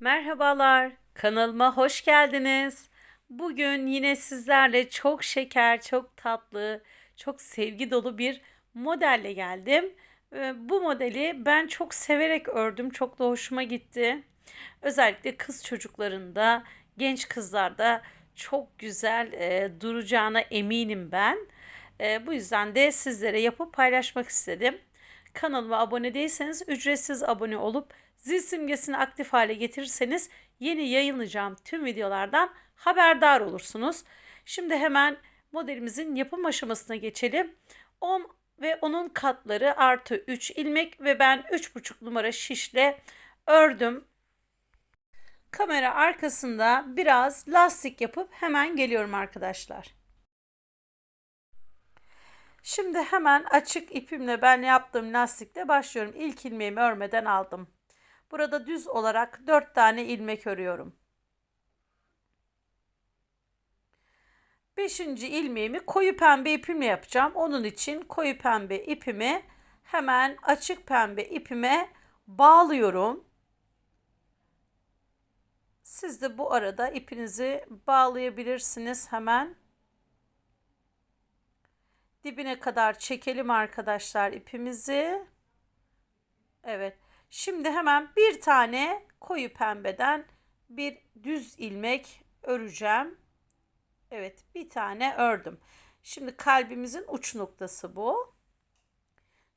Merhabalar, kanalıma hoş geldiniz. Bugün yine sizlerle çok şeker, çok tatlı, çok sevgi dolu bir modelle geldim. Ee, Bu modeli ben çok severek ördüm, çok da hoşuma gitti. Özellikle kız çocuklarında, genç kızlarda çok güzel e, duracağına eminim ben. E, bu yüzden de sizlere yapıp paylaşmak istedim. Kanalıma abone değilseniz ücretsiz abone olup zil simgesini aktif hale getirirseniz yeni yayınlayacağım tüm videolardan haberdar olursunuz. Şimdi hemen modelimizin yapım aşamasına geçelim. 10 ve onun katları artı 3 ilmek ve ben 3,5 numara şişle ördüm. Kamera arkasında biraz lastik yapıp hemen geliyorum arkadaşlar. Şimdi hemen açık ipimle ben yaptığım lastikle başlıyorum. İlk ilmeğimi örmeden aldım. Burada düz olarak 4 tane ilmek örüyorum. 5. ilmeğimi koyu pembe ipimle yapacağım. Onun için koyu pembe ipimi hemen açık pembe ipime bağlıyorum. Siz de bu arada ipinizi bağlayabilirsiniz hemen. Dibine kadar çekelim arkadaşlar ipimizi. Evet. Şimdi hemen bir tane koyu pembeden bir düz ilmek öreceğim. Evet, bir tane ördüm. Şimdi kalbimizin uç noktası bu.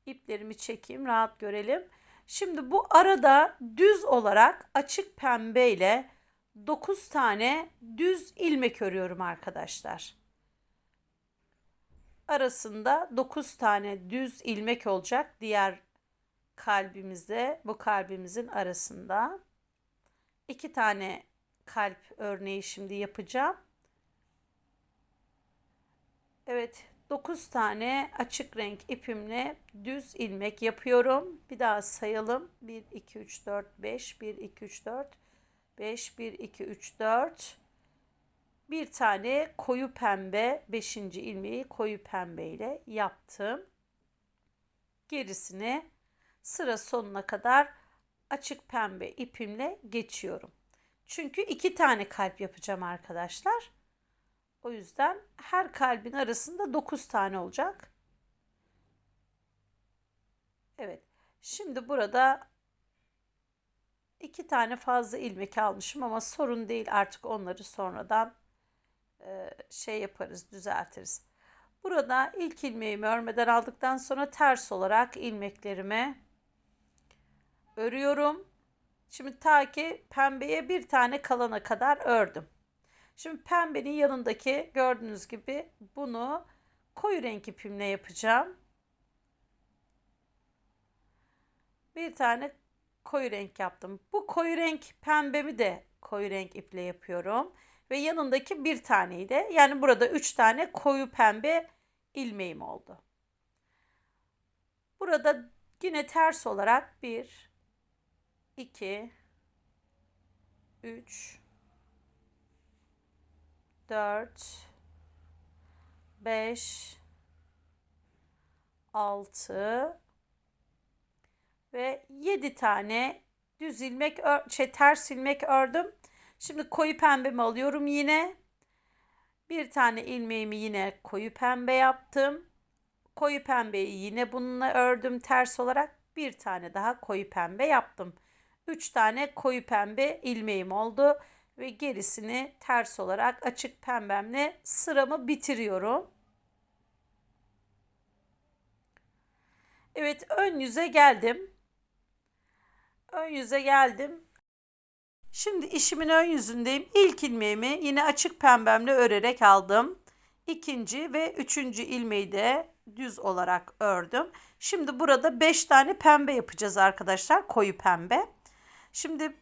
İplerimi çekeyim, rahat görelim. Şimdi bu arada düz olarak açık pembe ile 9 tane düz ilmek örüyorum arkadaşlar. Arasında 9 tane düz ilmek olacak diğer kalbimizde bu kalbimizin arasında. iki tane kalp örneği şimdi yapacağım. Evet 9 tane açık renk ipimle düz ilmek yapıyorum. Bir daha sayalım. 1, 2, 3, 4, 5, 1, 2, 3, 4, 5, 1, 2, 3, 4. Bir tane koyu pembe 5. ilmeği koyu pembe ile yaptım. Gerisini sıra sonuna kadar açık pembe ipimle geçiyorum. Çünkü iki tane kalp yapacağım arkadaşlar. O yüzden her kalbin arasında 9 tane olacak. Evet. Şimdi burada iki tane fazla ilmek almışım ama sorun değil artık onları sonradan şey yaparız, düzeltiriz. Burada ilk ilmeğimi örmeden aldıktan sonra ters olarak ilmeklerimi örüyorum. Şimdi ta ki pembeye bir tane kalana kadar ördüm. Şimdi pembenin yanındaki gördüğünüz gibi bunu koyu renk ipimle yapacağım. Bir tane koyu renk yaptım. Bu koyu renk pembemi de koyu renk iple yapıyorum. Ve yanındaki bir taneyi de yani burada üç tane koyu pembe ilmeğim oldu. Burada yine ters olarak bir, iki, üç, dört, beş, altı ve yedi tane düz ilmek, şey ters ilmek ördüm. Şimdi koyu pembemi alıyorum yine. Bir tane ilmeğimi yine koyu pembe yaptım. Koyu pembeyi yine bununla ördüm ters olarak. Bir tane daha koyu pembe yaptım. Üç tane koyu pembe ilmeğim oldu. Ve gerisini ters olarak açık pembemle sıramı bitiriyorum. Evet ön yüze geldim. Ön yüze geldim. Şimdi işimin ön yüzündeyim. İlk ilmeğimi yine açık pembemle örerek aldım. İkinci ve üçüncü ilmeği de düz olarak ördüm. Şimdi burada beş tane pembe yapacağız arkadaşlar. Koyu pembe. Şimdi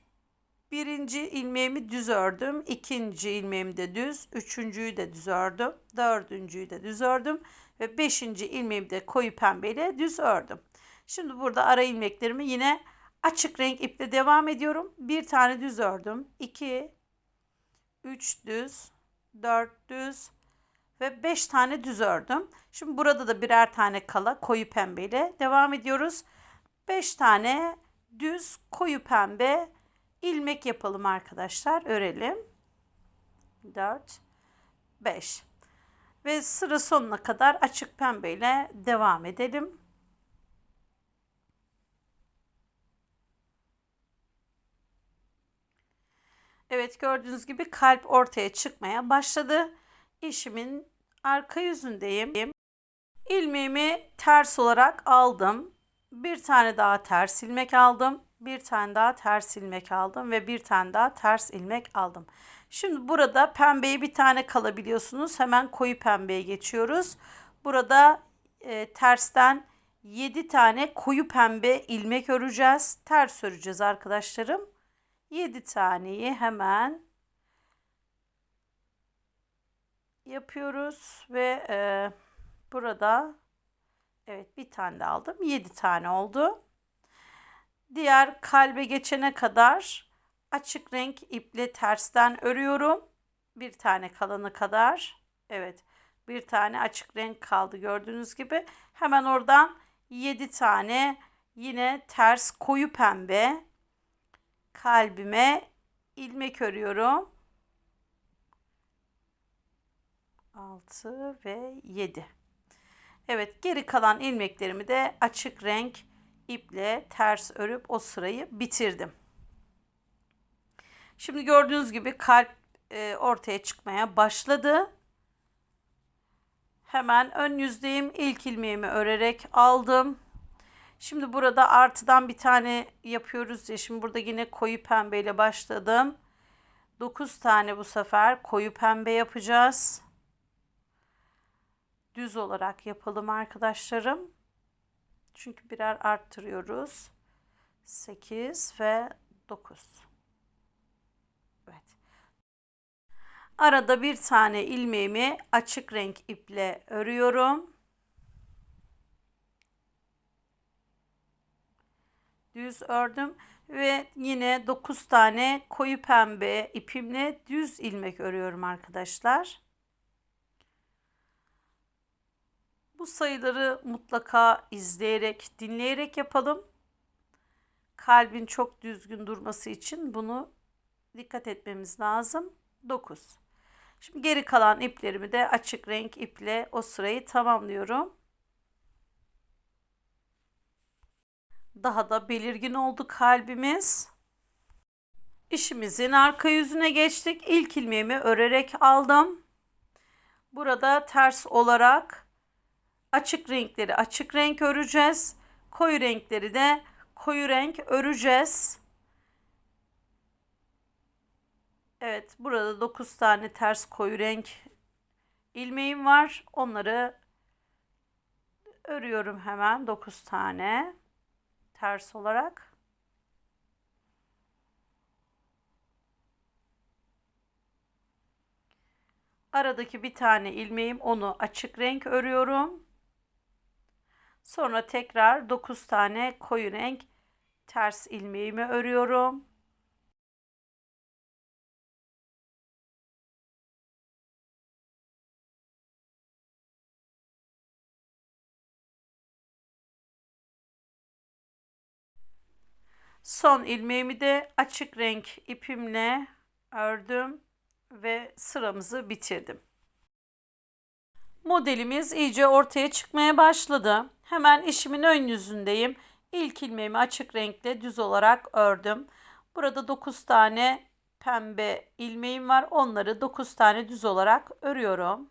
birinci ilmeğimi düz ördüm. ikinci ilmeğimi de düz. Üçüncüyü de düz ördüm. Dördüncüyü de düz ördüm. Ve beşinci ilmeğimi de koyu pembeyle düz ördüm. Şimdi burada ara ilmeklerimi yine Açık renk iple devam ediyorum. Bir tane düz ördüm. 2 3 düz, 4 düz ve 5 tane düz ördüm. Şimdi burada da birer tane kala koyu pembe ile devam ediyoruz. 5 tane düz koyu pembe ilmek yapalım arkadaşlar. Örelim. 4 5 ve sıra sonuna kadar açık pembeyle devam edelim. Evet gördüğünüz gibi kalp ortaya çıkmaya başladı. İşimin arka yüzündeyim. İlmeğimi ters olarak aldım. Bir tane daha ters ilmek aldım. Bir tane daha ters ilmek aldım ve bir tane daha ters ilmek aldım. Şimdi burada pembeye bir tane kalabiliyorsunuz. Hemen koyu pembeye geçiyoruz. Burada e, tersten 7 tane koyu pembe ilmek öreceğiz. Ters öreceğiz arkadaşlarım. 7 taneyi hemen yapıyoruz ve e, burada evet bir tane de aldım. 7 tane oldu. Diğer kalbe geçene kadar açık renk iple tersten örüyorum. Bir tane kalanı kadar. Evet. Bir tane açık renk kaldı gördüğünüz gibi. Hemen oradan 7 tane yine ters koyu pembe kalbime ilmek örüyorum. 6 ve 7. Evet geri kalan ilmeklerimi de açık renk iple ters örüp o sırayı bitirdim. Şimdi gördüğünüz gibi kalp e, ortaya çıkmaya başladı. Hemen ön yüzdeyim. İlk ilmeğimi örerek aldım. Şimdi burada artıdan bir tane yapıyoruz ya. Şimdi burada yine koyu pembeyle başladım. 9 tane bu sefer koyu pembe yapacağız. Düz olarak yapalım arkadaşlarım. Çünkü birer arttırıyoruz. 8 ve 9. Evet. Arada bir tane ilmeğimi açık renk iple örüyorum. Düz ördüm ve yine 9 tane koyu pembe ipimle düz ilmek örüyorum arkadaşlar. Bu sayıları mutlaka izleyerek, dinleyerek yapalım. Kalbin çok düzgün durması için bunu dikkat etmemiz lazım. 9. Şimdi geri kalan iplerimi de açık renk iple o sırayı tamamlıyorum. Daha da belirgin oldu kalbimiz. İşimizin arka yüzüne geçtik. İlk ilmeğimi örerek aldım. Burada ters olarak açık renkleri açık renk öreceğiz. Koyu renkleri de koyu renk öreceğiz. Evet burada 9 tane ters koyu renk ilmeğim var. Onları örüyorum hemen 9 tane ters olarak. Aradaki bir tane ilmeğim onu açık renk örüyorum. Sonra tekrar 9 tane koyu renk ters ilmeğimi örüyorum. 'Son ilmeğimi de açık renk ipimle ördüm ve sıramızı bitirdim. Modelimiz iyice ortaya çıkmaya başladı. Hemen işimin ön yüzündeyim. İlk ilmeğimi açık renkle düz olarak ördüm. Burada 9 tane pembe ilmeğim var. Onları 9 tane düz olarak örüyorum.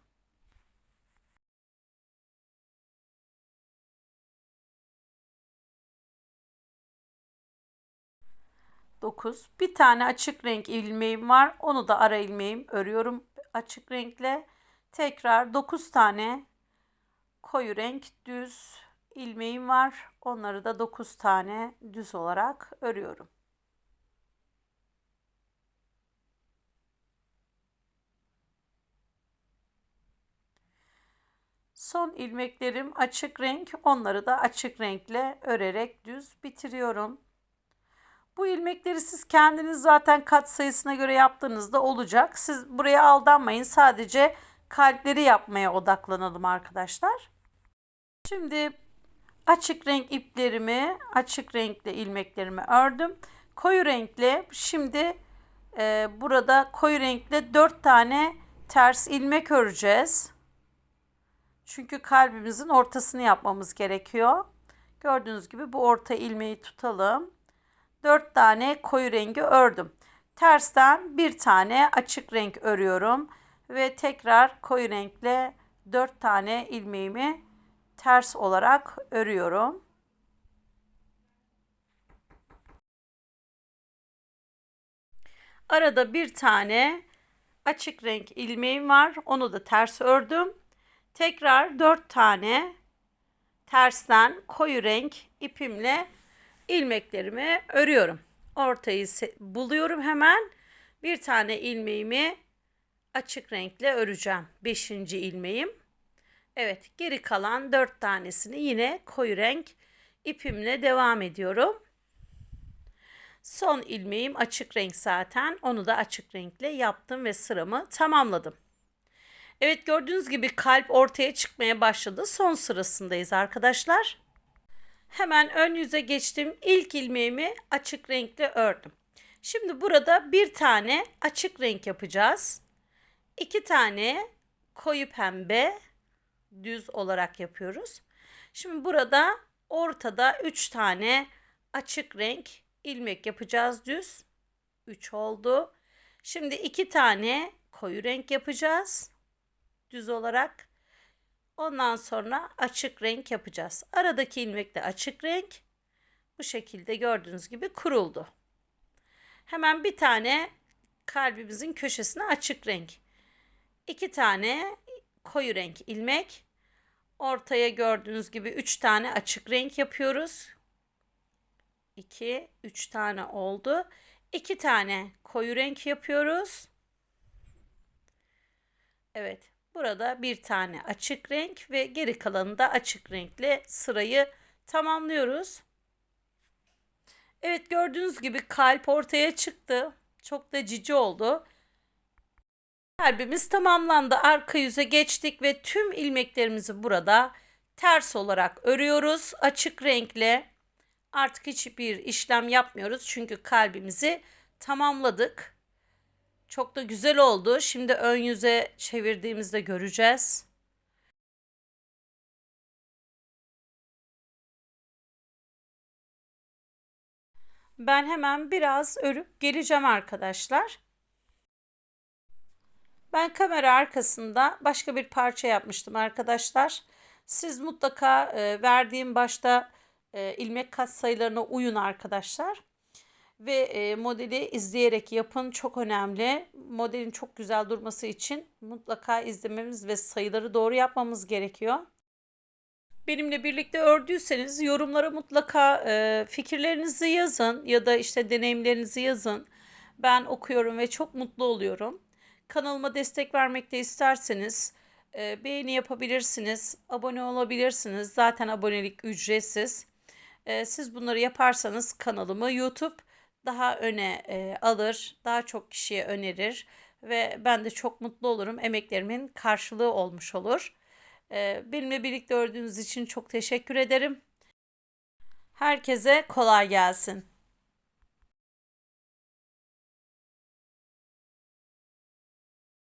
9. Bir tane açık renk ilmeğim var. Onu da ara ilmeğim örüyorum açık renkle. Tekrar 9 tane koyu renk düz ilmeğim var. Onları da 9 tane düz olarak örüyorum. Son ilmeklerim açık renk. Onları da açık renkle örerek düz bitiriyorum. Bu ilmekleri siz kendiniz zaten kat sayısına göre yaptığınızda olacak. Siz buraya aldanmayın. Sadece kalpleri yapmaya odaklanalım arkadaşlar. Şimdi açık renk iplerimi, açık renkli ilmeklerimi ördüm. koyu renkli şimdi e, burada koyu renkli 4 tane ters ilmek öreceğiz. Çünkü kalbimizin ortasını yapmamız gerekiyor. Gördüğünüz gibi bu orta ilmeği tutalım. 4 tane koyu rengi ördüm. Tersten bir tane açık renk örüyorum ve tekrar koyu renkle 4 tane ilmeğimi ters olarak örüyorum. Arada bir tane açık renk ilmeğim var. Onu da ters ördüm. Tekrar 4 tane tersten koyu renk ipimle ilmeklerimi örüyorum. Ortayı buluyorum hemen. Bir tane ilmeğimi açık renkle öreceğim. Beşinci ilmeğim. Evet geri kalan dört tanesini yine koyu renk ipimle devam ediyorum. Son ilmeğim açık renk zaten. Onu da açık renkle yaptım ve sıramı tamamladım. Evet gördüğünüz gibi kalp ortaya çıkmaya başladı. Son sırasındayız arkadaşlar. Hemen ön yüze geçtim. İlk ilmeğimi açık renkle ördüm. Şimdi burada bir tane açık renk yapacağız. İki tane koyu pembe düz olarak yapıyoruz. Şimdi burada ortada üç tane açık renk ilmek yapacağız düz. Üç oldu. Şimdi iki tane koyu renk yapacağız. Düz olarak. Ondan sonra açık renk yapacağız. Aradaki ilmek de açık renk. Bu şekilde gördüğünüz gibi kuruldu. Hemen bir tane kalbimizin köşesine açık renk. İki tane koyu renk ilmek. Ortaya gördüğünüz gibi üç tane açık renk yapıyoruz. 2, 3 tane oldu. 2 tane koyu renk yapıyoruz. Evet, burada bir tane açık renk ve geri kalanı da açık renkle sırayı tamamlıyoruz. Evet gördüğünüz gibi kalp ortaya çıktı. Çok da cici oldu. Kalbimiz tamamlandı. Arka yüze geçtik ve tüm ilmeklerimizi burada ters olarak örüyoruz. Açık renkle artık hiçbir işlem yapmıyoruz. Çünkü kalbimizi tamamladık. Çok da güzel oldu. Şimdi ön yüze çevirdiğimizde göreceğiz. Ben hemen biraz örüp geleceğim arkadaşlar. Ben kamera arkasında başka bir parça yapmıştım arkadaşlar. Siz mutlaka e, verdiğim başta e, ilmek kat sayılarına uyun arkadaşlar. Ve e, modeli izleyerek yapın çok önemli. Modelin çok güzel durması için mutlaka izlememiz ve sayıları doğru yapmamız gerekiyor. Benimle birlikte ördüyseniz yorumlara mutlaka e, fikirlerinizi yazın ya da işte deneyimlerinizi yazın. Ben okuyorum ve çok mutlu oluyorum. Kanalıma destek vermek de isterseniz e, beğeni yapabilirsiniz, abone olabilirsiniz. Zaten abonelik ücretsiz. E, siz bunları yaparsanız kanalımı YouTube daha öne e, alır, daha çok kişiye önerir ve ben de çok mutlu olurum. Emeklerimin karşılığı olmuş olur. E, benimle birlikte ördüğünüz için çok teşekkür ederim. Herkese kolay gelsin.